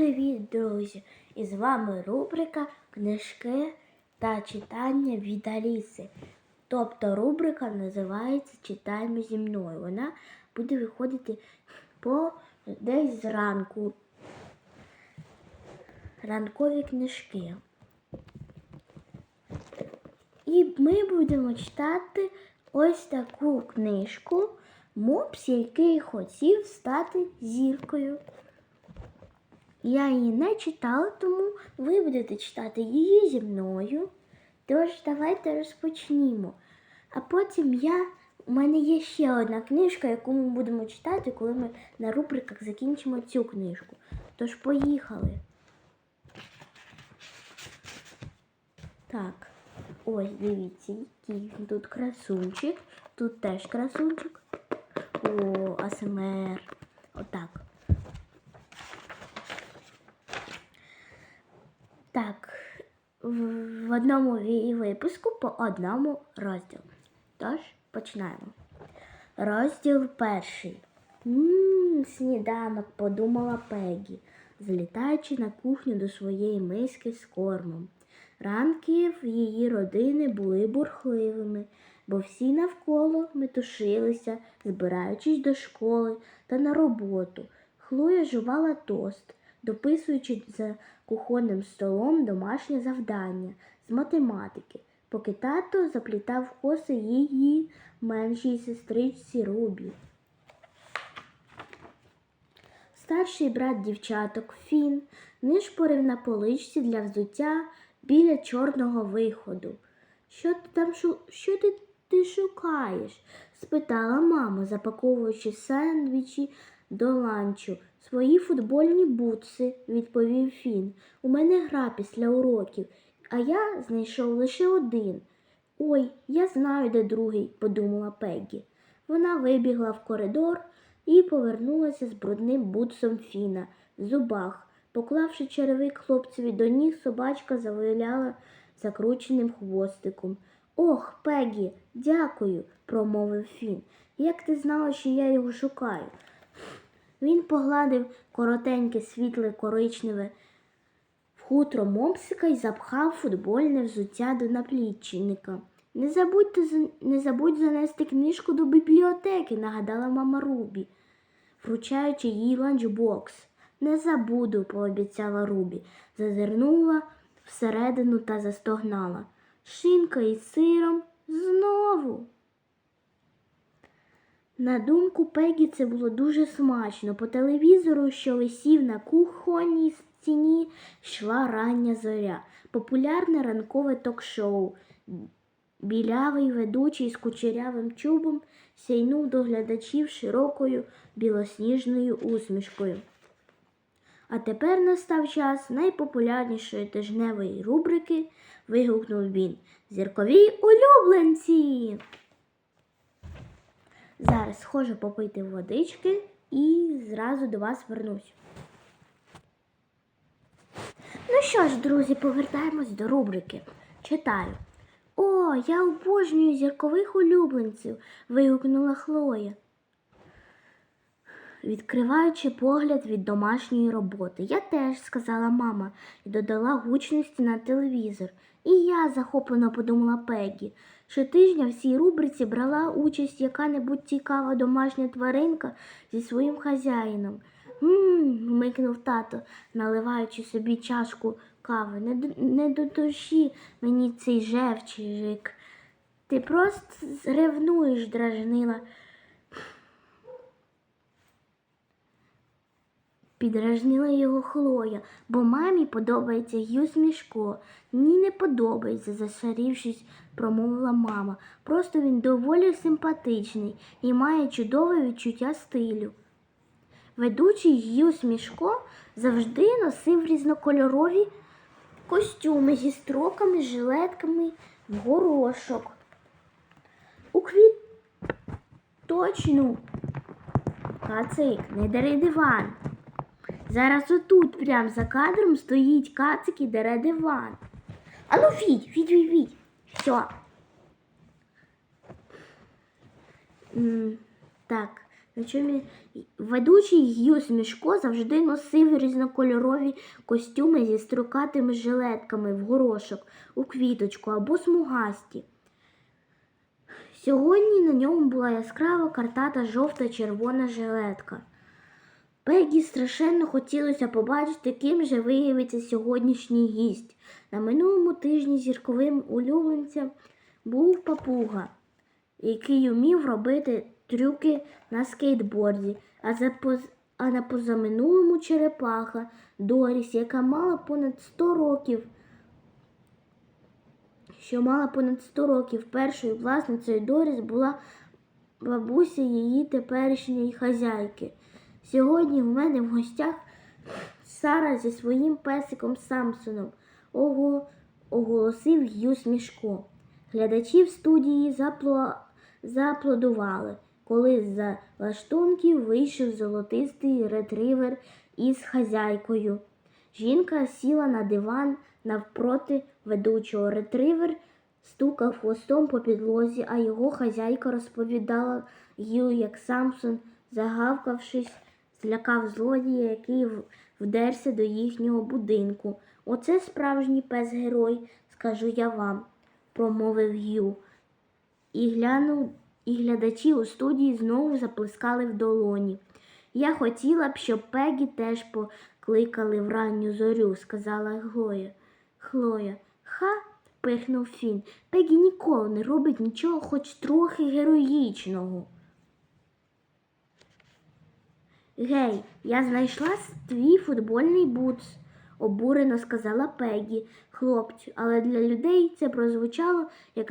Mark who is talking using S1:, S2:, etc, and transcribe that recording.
S1: привіт, друзі! І з вами рубрика Книжки та читання від Аліси. Тобто рубрика називається Читаємо зі мною. Вона буде виходити по десь зранку. Ранкові книжки. І ми будемо читати ось таку книжку Мопс, який хотів стати зіркою. Я її не читала, тому ви будете читати її зі мною. Тож давайте розпочнімо. А потім я. У мене є ще одна книжка, яку ми будемо читати, коли ми на рубриках закінчимо цю книжку. Тож поїхали. Так, ось дивіться, який тут красунчик. Тут теж красунчик. О, АСМР. Отак. Так, в одному випуску по одному розділу. Тож починаємо. Розділ перший. Ммм, сніданок, подумала Пегі, злітаючи на кухню до своєї миски з кормом. Ранки в її родини були бурхливими, бо всі навколо метушилися, збираючись до школи та на роботу. Хлоя жувала тост, дописуючи за кухонним столом домашнє завдання з математики, поки тато заплітав коси її меншій сестричці Рубі. Старший брат дівчаток Фін нишпорив на поличці для взуття біля чорного виходу. Що ти там шу... що ти, ти шукаєш? спитала мама, запаковуючи сендвічі до ланчу. Свої футбольні бутси, відповів Фін. У мене гра після уроків, а я знайшов лише один. Ой, я знаю, де другий, подумала Пеггі. Вона вибігла в коридор і повернулася з брудним бутсом Фіна в зубах. Поклавши черевик хлопцеві до ніг, собачка завиляла закрученим хвостиком. Ох, Пегі, дякую, промовив Фін. Як ти знала, що я його шукаю? Він погладив коротеньке світле коричневе в хутро мопсика і запхав футбольне взуття до наплічника. Не забудьте не забудь занести книжку до бібліотеки, нагадала мама Рубі, вручаючи їй ланчбокс. Не забуду, пообіцяла Рубі, зазирнула всередину та застогнала. Шинка із сиром знову. На думку Пегі, це було дуже смачно. По телевізору, що висів на кухонній стіні, йшла рання зоря. Популярне ранкове ток-шоу. Білявий ведучий з кучерявим чубом сяйнув до глядачів широкою білосніжною усмішкою. А тепер настав час найпопулярнішої тижневої рубрики, вигукнув він. Зіркові улюбленці. Зараз схожу попити водички і зразу до вас вернусь. Ну що ж, друзі, повертаємось до рубрики. Читаю. О, я обожнюю зіркових улюбленців. вигукнула Хлоя, відкриваючи погляд від домашньої роботи. Я теж, сказала мама і додала гучності на телевізор. І я захоплено подумала Пегі. Щотижня в цій рубриці брала участь яка-небудь цікава домашня тваринка зі своїм хазяїном. Мм, вмикнув тато, наливаючи собі чашку кави. Не, до- не до душі мені цей жевчик. Ти просто ревнуєш, дражнила. Підражнила його Хлоя, бо мамі подобається Гюс Мішко. Ні, не подобається, зашарівшись, промовила мама. Просто він доволі симпатичний і має чудове відчуття стилю. Ведучий Гюс Мішко завжди носив різнокольорові костюми зі строками, жилетками горошок. У квіточну кацик, не дари диван. Зараз отут, прям за кадром, стоїть кацик і дере диван. А ну фідь, фідь, фідь, фідь. Все. Так, Причому ведучий Г'юз Мішко завжди носив різнокольорові костюми зі строкатими жилетками в горошок, у квіточку або смугасті. Сьогодні на ньому була яскрава картата жовта-червона жилетка. Пегі страшенно хотілося побачити, ким же виявиться сьогоднішній гість. На минулому тижні зірковим улюбленцем був папуга, який умів робити трюки на скейтборді, а, за а на позаминулому черепаха Доріс, яка мала понад 100 років, що мала понад 100 років першою власницею Доріс була бабуся її теперішньої хазяйки. Сьогодні в мене в гостях Сара зі своїм песиком Самсоном. Ого, оголосив Юс Мішко. Глядачі в студії зааплодували, коли з-за лаштунків вийшов золотистий ретривер із хазяйкою. Жінка сіла на диван навпроти ведучого. Ретривер стукав хвостом по підлозі, а його хазяйка розповідала Ю, як Самсон, загавкавшись, злякав злодія, який вдерся до їхнього будинку. Оце справжній пес-герой, скажу я вам, промовив Ю. І глянув, і глядачі у студії знову заплескали в долоні. Я хотіла б, щоб Пегі теж покликали в ранню зорю, сказала Глоя. Хлоя. Ха. пихнув Фін. Пегі ніколи не робить нічого хоч трохи героїчного. Гей, я знайшла твій футбольний бутс, обурено сказала Пегі. Хлопцю, але для людей це прозвучало як